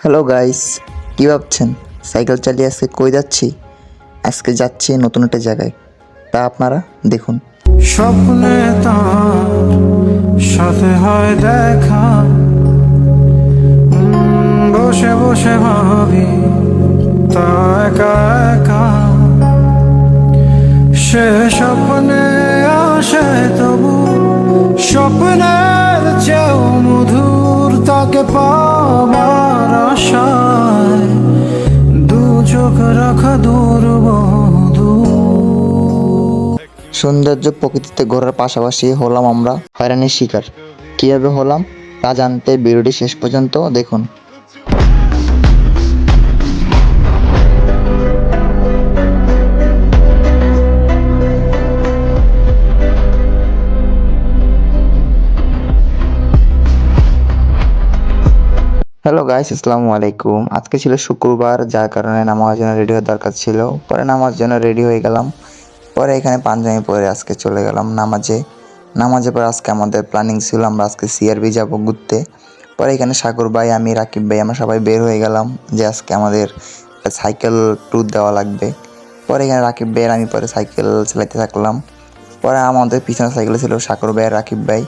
Hello guys কী ভাবছেন? Cycle চালিয়ে আজকে কই যাচ্ছি? আজকে যাচ্ছি নতুন একটা জায়গায়। তা আপনারা দেখুন। স্বপ্নে তার সাথে হয় দেখা। বসে বসে ভাবি তা একা একা। সে স্বপ্নে আসে তবু স্বপ্নের চেয়েও মধুর তাকে পাবার আশায় দু চোখ রাখা দূর দূর সৌন্দর্য প্রকৃতিতে ঘোরার পাশাপাশি হলাম আমরা। হয়রানির শিকার। কীভাবে হলাম তা জানতে ভিডিওটি শেষ পর্যন্ত দেখুন। হ্যালো গাইস আসসালামু আলাইকুম। আজকে ছিল শুক্রবার, যার কারণে নামাজ জন্য রেডি হওয়ার দরকার ছিল। পরে নামাজ জন্য রেডি হয়ে গেলাম। পরে এখানে পাঞ্জাবি পরে আজকে চলে গেলাম নামাজে। নামাজে পরে আজকে আমাদের প্ল্যানিং ছিল, আমরা আজকে সিআরবি যাব ঘুরতে। পরে এখানে সাগর ভাই, আমি, রাকিব ভাই, আমরা সবাই বের হয়ে গেলাম যে আজকে আমাদের সাইকেল ট্যুর দেওয়া লাগবে। পরে এখানে রাকিব ভাইয়ের আমি পরে সাইকেল চালাইতে থাকলাম। পরে আমাদের পিছনে সাইকেলে ছিল সাগর ভাই আর রাকিব ভাই।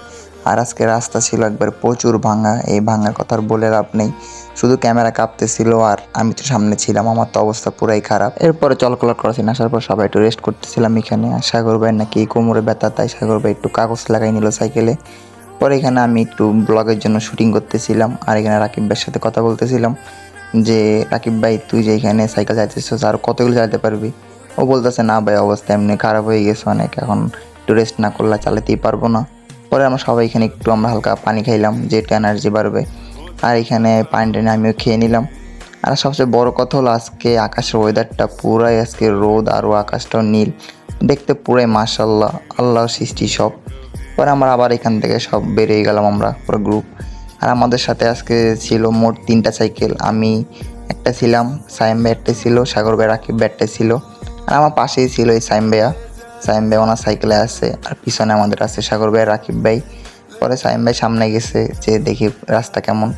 আর আজকে রাস্তা ছিল একবার প্রচুর ভাঙা, এই ভাঙার কথা আর বলে লাভ নেই। শুধু ক্যামেরা কাঁপতেছিল আর আমি তো সামনে ছিলাম, আমার তো অবস্থা পুরাই খারাপ। এরপরে চলকলা করেছি আসার পর সবাই একটু রেস্ট করতেছিলাম এখানে। আর সাগর ভাই নাকি কোমরে ব্যথা, তাই সাগর ভাই একটু কাগজ লাগাই নিল সাইকেলে। পরে এখানে আমি একটু ব্লগের জন্য শুটিং করতেছিলাম আর এখানে রাকিব ভাইয়ের সাথে কথা বলতেছিলাম যে, রাকিব ভাই, তুই যে এখানে সাইকেল চালাতেছিস আর কতগুলো চালাতে পারবি? ও বলতেছে, না ভাই, অবস্থা এমনি খারাপ হয়ে গেছে অনেক, এখন একটু রেস্ট না করলে চালাতেই পারব না। পরে আমরা সবাই এখানে একটু আমরা হালকা পানি খাইলাম যেটা এনার্জি বাড়বে। আর এখানে পানি টানি আমিও খেয়ে নিলাম। আর সবচেয়ে বড় কথা হলো আজকে আকাশের ওয়েদারটা পুরাই আজকে রোদ আরও আকাশটাও নীল। দেখতে পুরাই মাশাল্লাহ আল্লাহর সৃষ্টি সব। পরে আমরা আবার এখান থেকে সব বেরিয়ে গেলাম আমরা পুরো গ্রুপ আর আমাদের সাথে আজকে ছিল মোট তিনটা সাইকেল আমি একটা ছিলাম, সাইম একটা ছিল, সাগর ভাই রাকিব একটা ছিল। আর আমার পাশেই ছিল এই সাইম ভাইয়া। সাইম ভাই ওনার সাইকেলে আছে, আর পিছনে আমাদের আছে সাগর ভাই, রাকিব ভাই। পরে সাইম ভাই সামনে গেছে, যে দেখি রাস্তা কেমন।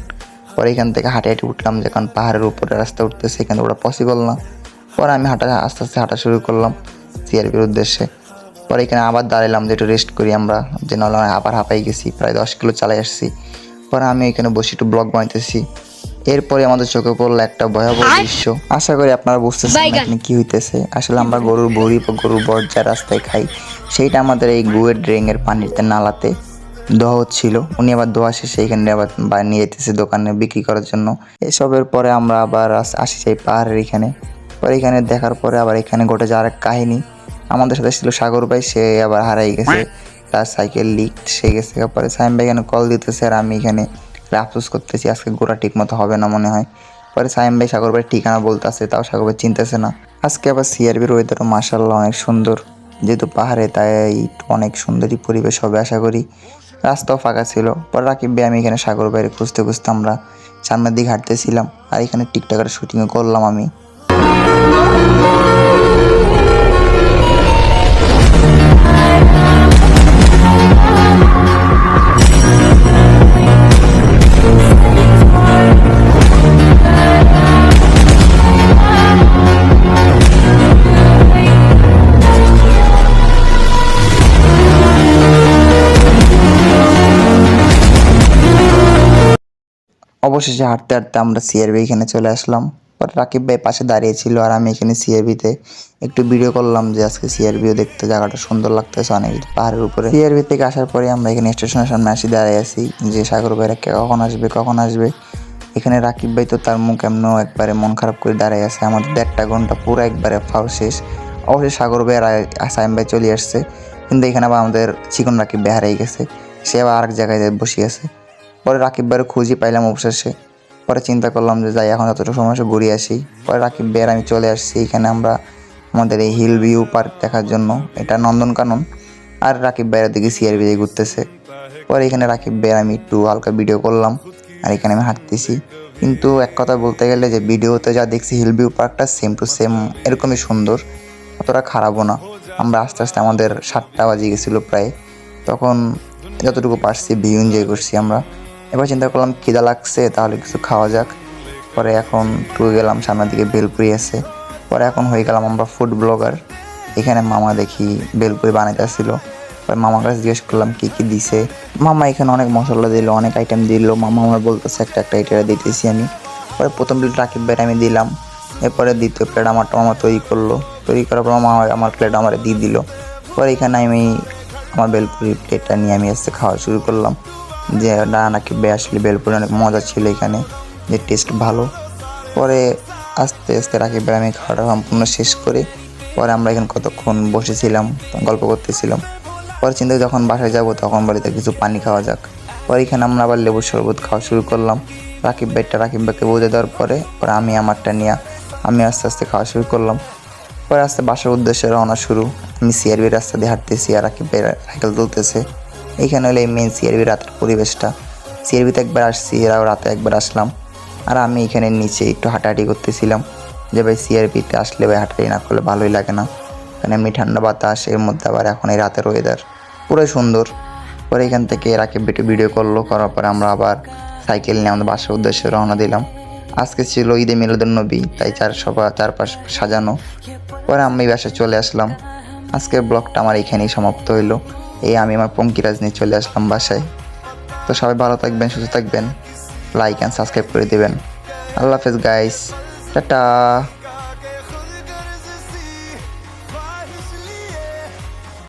পরে এখান থেকে হাঁটে হাঁটে উঠলাম, যখন পাহাড়ের উপরে রাস্তা উঠতেছে, এখানে ওটা পসিবল না। পরে আমি হাঁটা, আস্তে আস্তে হাঁটা শুরু করলাম সিআরপির উদ্দেশ্যে। পরে এখানে আবার দাঁড়ালাম যে একটু রেস্ট করি আমরা, যে আমি আবার হাঁপাই গেছি, প্রায় দশ কিলো চালাই আসছি। পরে আমি এখানে বসে একটু ব্লগ বানাইতেছি। এরপরে আমাদের চোখে পড়ল একটা ভয়াবহ দৃশ্য। আশা করি আপনারা বুঝতেছেন এখানে কি হইতেছে। আসলে আমরা গরুর ভুড়ি বা গরুর বর্জা রাস্তায় খাই। সেইটা আমাদের এই গুয়ের ড্রেঙের পানিতে নালাতে দোয়া হচ্ছিল। উনি আবার দোয়া শেষে এখানে আবার নিয়ে যেতেছে দোকানে বিক্রি করার জন্য। এসবের পরে আমরা আবার আসি সেই পাহাড়ের এখানে। পরে এখানে দেখার পরে আবার এখানে ঘটে যাওয়ার এক কাহিনী। আমাদের সাথে ছিল সাগর ভাই সে আবার হারাই গেছে। তার সাইকেল লিক সে গেছে। পরে সাইম ভাই এখানে কল দিতেছে আর আমি এখানে আফসোস করতেছি, আজকে গোড়া ঠিক মতো হবে না মনে হয়। পরে সাইম ভাই সাগর ভাই ঠিকানা বলতেছে, তাও সাগর ভাই চিনতেছে না। আজকে আবার সিআরবির ওয়েদারও মাসাল্লাহ অনেক সুন্দর। যেহেতু পাহাড়ে তাই অনেক সুন্দরই পরিবেশ হবে আশা করি। রাস্তাও ফাঁকা ছিল। পরে রাকিব ভাই, আমি এখানে সাগর বাইরে খুঁজতে খুঁজতে আমরা সামনের দিকে হাঁটতেছিলাম। আর এখানে টিকটকের শুটিংও করলাম আমি। অবশেষে হাঁটতে হাঁটতে আমরা সিআরবি এখানে চলে আসলাম। পরে রাকিব ভাই পাশে দাঁড়িয়ে ছিল আর আমি এখানে সিআরবিতে একটু ভিডিও করলাম যে আজকে সিআরবিও দেখতে জায়গাটা সুন্দর লাগতেছে অনেক পাহাড়ের উপরে। সিআরবি থেকে আসার পরে আমরা এখানে স্টেশনের সামনে আসি, দাঁড়িয়ে আছি যে সাগর ভাইরা কখন আসবে কখন আসবে। এখানে রাকিব ভাই তো তার মুখ এমনও একবারে মন খারাপ করে দাঁড়িয়ে আছে। আমাদের দেড়টা ঘণ্টা পুরো একবারে ফাও শেষ। অবশ্যই সাগর ভাই আর আসাইম ভাই চলে আসছে। কিন্তু এখানে আবার আমাদের চিকন রাকিব ভাই হারিয়ে গেছে। সে আবার আরেক জায়গায় বসে আছে। পরে রাকিব ভাইয়ের খুঁজই পাইলাম অবশেষে। পরে চিন্তা করলাম যে যাই, এখন যতটুকু আছে ঘুরে আসি। পরে রাকিব ভাইয়ের আমি চলে আসছি এখানে আমরা আমাদের এই হিল ভিউ পার্ক দেখার জন্য। এটা নন্দনকানন আর রাকিব ভাইয়ের দিকে সিআরবি দিয়ে ঘুরতেছে। পরে এখানে রাকিব ভাইয়ের আমি একটু হালকা ভিডিও করলাম। আর এখানে আমি হাঁটতেছি। কিন্তু এক কথা বলতে গেলে যে ভিডিওতে যা দেখছি হিল ভিউ পার্কটা সেম টু সেম এরকমই সুন্দর। অতটা খারাপও না। আমরা আস্তে আস্তে আমাদের সাতটা বাজে গেছিল প্রায়। তখন যতটুকু পারছি ভিউ এনজয় করছি আমরা। এবার চিন্তা করলাম খিদা লাগছে, তাহলে কিছু খাওয়া যাক। পরে এখন টুয়ে গেলাম, সামনের দিকে বেলপুরি আছে। পরে এখন হয়ে গেলাম আমরা ফুড ব্লগার এখানে মামা দেখি বেলপুরি বানাইতেছিল। পরে মামার কাছে জিজ্ঞেস করলাম, কী কী দিছে? মামা এখানে অনেক মশলা দিল, অনেক আইটেম দিল। মামা আমার বলতেছে, একটা একটা এটা দিতেছি আমি। পরে প্রথম প্লেট রাকিব ভাইয়ের আমি দিলাম। এরপরে দ্বিতীয় প্লেট আমারটা মামা তৈরি করল। তৈরি করার পর মামা আমার প্লেট আমার দিয়ে দিল। পরে এখানে আমি আমার বেলপুরি প্লেটটা নিয়ে আমি আস্তে খাওয়া শুরু করলাম। যে, না, নাকি আসলে বেলপুরি অনেক মজা ছিল এখানে, যে টেস্ট ভালো। পরে আস্তে আস্তে রাকিব আমি খাওয়াটা সম্পূর্ণ শেষ করে। পরে আমরা এখানে কতক্ষণ বসেছিলাম, গল্প করতেছিলাম। পরে চিন্তা যখন বাসায় যাব, তখন বাড়িতে কিছু পানি খাওয়া যাক। পরে এখানে আমরা আবার লেবুর শরবত খাওয়া শুরু করলাম। রাকিব ভাইটা রাকিব ভাইকে বুঝে দেওয়ার পরে পরে আমি আমারটা নিয়ে, আমি আস্তে আস্তে খাওয়া শুরু করলাম। পরে আস্তে বাসার উদ্দেশ্যে রওনা শুরু। আমি সিআরবি রাস্তা দিয়ে হাঁটতেছি আর রাকিব ভাই সাইকেল তুলতেছে। এইখানে হলো এই মেন সিআরবি রাতের পরিবেশটা। সিআরবিতে একবার আসছি, এরাও রাতে একবার আসলাম। আর আমি এখানে নিচে একটু হাঁটাহাঁটি করতেছিলাম। যে ভাই সিআরপিতে আসলে ভাই হাঁটাহাঁটি না করলে ভালোই লাগে না। এখানে এমনি ঠান্ডা বাতাস, এর মধ্যে আবার এখন এই রাতের ওয়েদার পুরোই সুন্দর। পরে এখান থেকে বেটু ভিডিও করল করার পরে আমরা আবার সাইকেল নিয়ে আমাদের বাসার উদ্দেশ্যে রওনা দিলাম। আজকে ছিল ঈদে মিলাদুন নবী, তাই চার সভা, চারপাশ সাজানো। পরে আমি বাসায় চলে আসলাম। আজকের ব্লগটা আমার এখানেই সমাপ্ত হইল। এই আমি আমার পঙ্কিরাজ নিয়ে চলে আসলাম বাসায়। তো সবাই ভালো থাকবেন, সুস্থ থাকবেন। লাইক অ্যান্ড সাবস্ক্রাইব করে দেবেন। আল্লাহ হাফেজ গাইস টাটা।